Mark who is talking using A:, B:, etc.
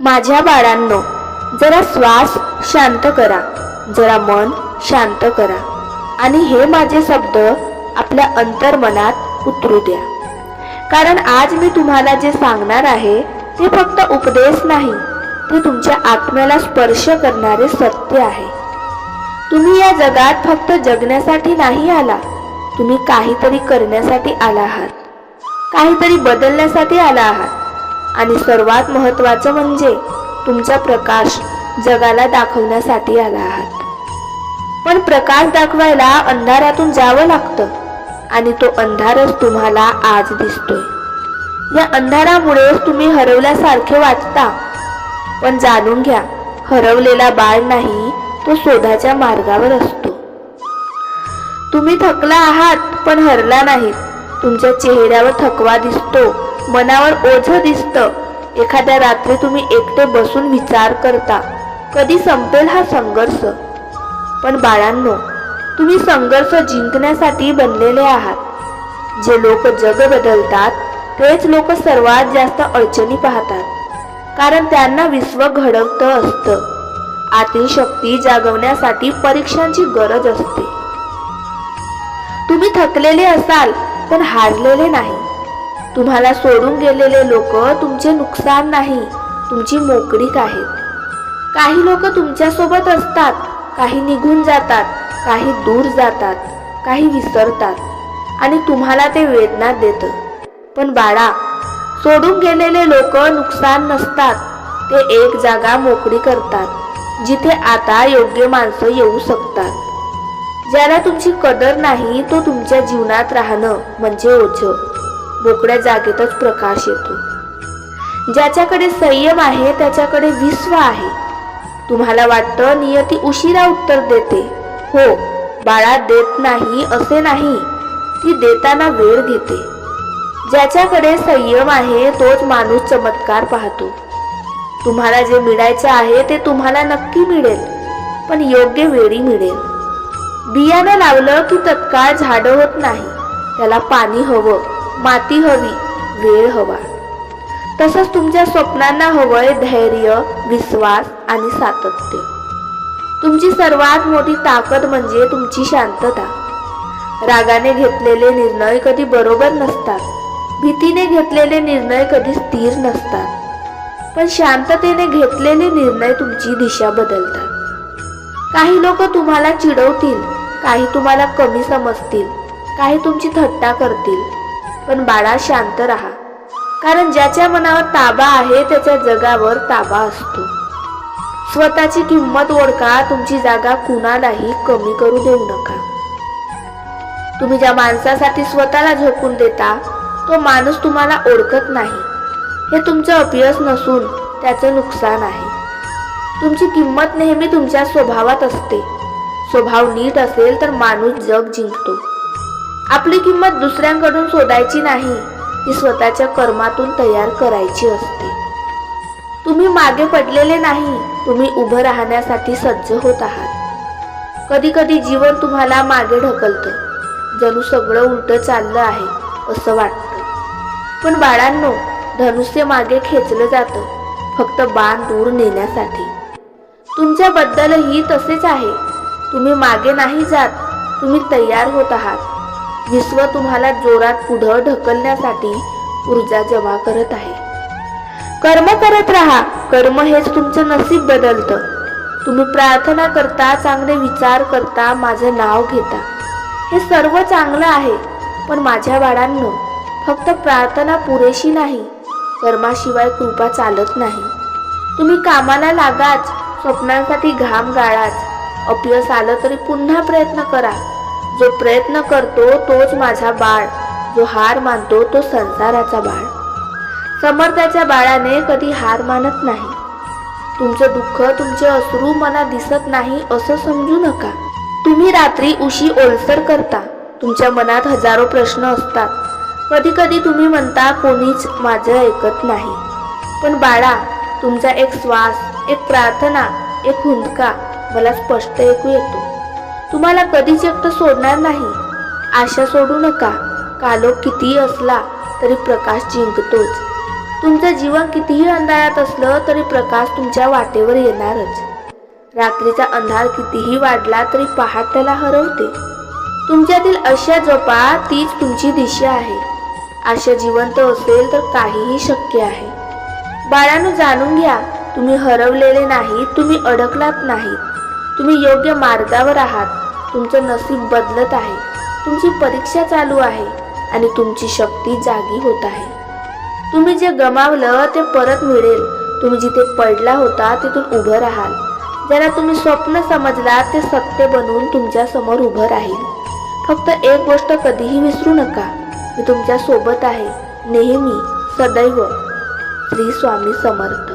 A: माझ्या बाळांनो जरा श्वास शांत करा. जरा मन शांत करा. आणि हे माझे शब्द आपल्या अंतर्मनात उतरू द्या. कारण आज मी तुम्हाला जे सांगणार आहे ते फक्त उपदेश नाही ते तुमच्या आत्म्याला स्पर्श करणारे सत्य आहे. तुम्ही या जगात फक्त जगण्यासाठी नाही आला तुम्ही काहीतरी करण्यासाठी आला आहात. काहीतरी बदलण्यासाठी आला आहात. आणि सर्वात महत्त्वाचं म्हणजे तुमचा प्रकाश जगाला दाखवण्यासाठी आला आहात. पण प्रकाश दाखवायला अंधारातून जावं लागतं आणि तो अंधारच तुम्हाला आज दिसतोय. या अंधारामुळेच तुम्ही हरवल्यासारखे वाटता. पण जाणून घ्या हरवलेला बाळ नाही तो शोधाच्या मार्गावर असतो. तुम्ही थकला आहात पण हरला नाहीत तुमच्या चेहऱ्यावर थकवा दिसतो. मनावर ओझ दिसतं. एखाद्या रात्री तुम्ही एकटे बसून विचार करता. कधी संपेल हा संघर्ष? पण बाळांनो तुम्ही संघर्ष जिंकण्यासाठी बनलेले आहात. जे लोक जग बदलतात तेच लोक सर्वात जास्त अडचणी पाहतात. कारण त्यांना विश्व घडवतं असतं. आतील शक्ती जागवण्यासाठी परीक्षांची गरज असते. तुम्ही थकलेले असाल पण हारलेले नाही. तुम्हाला सोडून गेलेले लोक तुमचे नुकसान नाही तुमची मोकळीक आहेत काही लोक तुमच्यासोबत असतात काही निघून जातात काही दूर जातात काही विसरतात आणि तुम्हाला ते वेदना देतं. पण बाळा सोडून गेलेले लोक नुकसान नसतात ते एक जागा मोकळी करतात जिथे आता योग्य माणसं येऊ शकतात. ज्याला तुमची कदर नाही तो तुमच्या जीवनात राहणं म्हणजे ओझं. मोकळ्या जागेतच प्रकाश येतो. ज्याच्याकडे संयम आहे त्याच्याकडे विश्व आहे. तुम्हाला वाटतं नियती उशिरा उत्तर देते. हो बाळा देत नाही असे नाही. ती देताना वेळ घेते. ज्याच्याकडे संयम आहे तोच माणूस चमत्कार पाहतो. तुम्हाला जे मिळायचं आहे ते तुम्हाला नक्की मिळेल. पण योग्य वेळी मिळेल. बियाणं लावलं की तत्काळ झाडं होत नाही. त्याला पाणी हवं. माती हवी वेळ हवा. तसंच तुमच्या स्वप्नांना हवंय धैर्य विश्वास आणि सातत्य. तुमची सर्वात मोठी ताकद म्हणजे तुमची शांतता. रागाने घेतलेले निर्णय कधी बरोबर नसतात. भीतीने घेतलेले निर्णय कधी स्थिर नसतात. पण शांततेने घेतलेले निर्णय तुमची दिशा बदलतात. काही लोक तुम्हाला चिडवतील काही तुम्हाला कमी समजतील काही तुमची थट्टा करतील. पण बाळा शांत राहा. कारण ज्याच्या मनावर ताबा आहे त्याच्या जगावर ताबा असतो. स्वतःची किंमत ओळखा तुमची जागा कुणालाही कमी करू देऊ नका. तुम्ही ज्या माणसासाठी स्वतःला झोकून देता तो माणूस तुम्हाला ओळखत नाही. हे तुमचं अपयश नसून त्याचं नुकसान आहे. तुमची किंमत नेहमी तुमच्या स्वभावात असते. स्वभाव नीट असेल तर माणूस जग जिंकतो. आपली किंमत दुसऱ्यांकडून शोधायची नाही ती स्वतःच्या कर्मातून तयार करायची असते. तुम्ही मागे पडलेले नाही तुम्ही उभं राहण्यासाठी सज्ज होत आहात. कधी कधी जीवन तुम्हाला मागे ढकलतं. जणू सगळं उलट चाललं आहे असं वाटतं. पण बाळांनो धनुष्य मागे खेचलं जातं फक्त बाण दूर नेण्यासाठी. तुमच्याबद्दलही तसेच आहे. तुम्ही मागे नाही जात तुम्ही तयार होत आहात. विश्व तुम्हाला जोरात पुढं ढकलण्यासाठी ऊर्जा जमा करत आहे. कर्म करत राहा. कर्म हेच तुमचं नसीब बदलतं. तुम्ही प्रार्थना करता चांगले विचार करता माझं नाव घेता. हे सर्व चांगलं आहे पण माझ्या बाळांनो फक्त प्रार्थना पुरेशी नाही कर्माशिवाय कृपा चालत नाही. तुम्ही कामाला लागाच स्वप्नांसाठी घाम गाळाच अपयश आलं तरी पुन्हा प्रयत्न करा. जो प्रयत्न करतो तोच माझा बाळ. जो हार मानतो तो संसाराचा बाळ. समर्थाच्या बाळाने कधी हार मानत नाही. तुमचं दुःख तुमचे अश्रू मला दिसत नाही असं समजू नका. तुम्ही रात्री उशी ओलसर करता. तुमच्या मनात हजारो प्रश्न असतात. कधी कधी तुम्ही म्हणता कोणीच माझं ऐकत नाही. पण बाळा तुमचा एक श्वास एक प्रार्थना एक हुंदका मला स्पष्ट ऐकू येतो. तुम्हाला कधीच एकटं सोडणार नाही. आशा सोडू नका. कालो कितीही असला तरी प्रकाश जिंकतोच. तुमचं जीवन कितीही अंधारात असलं तरी प्रकाश तुमच्या वाटेवर येणारच. रात्रीचा अंधार कितीही वाढला तरी पहाट त्याला हरवते. तुमच्यातील अशा जपा तीच तुमची दिशा आहे. आशा जिवंत असेल तर काहीही शक्य आहे. बाळांनो जाणून घ्या तुम्ही हरवलेले नाही तुम्ही अडकलात नाही तुम्ही योग्य मार्गावर आहात. तुमचं नसीब बदलत आहे. तुमची परीक्षा चालू आहे आणि तुमची शक्ती जागी होत आहे. तुम्ही जे गमावलं ते परत मिळेल. तुम्ही जिथे पडला होता तिथून उभं राहाल. ज्याला तुम्ही स्वप्न समजला ते सत्य बनवून तुमच्यासमोर उभं राहील. फक्त एक गोष्ट कधीही विसरू नका. मी तुमच्यासोबत आहे. नेहमी सदैव श्री स्वामी समर्थ.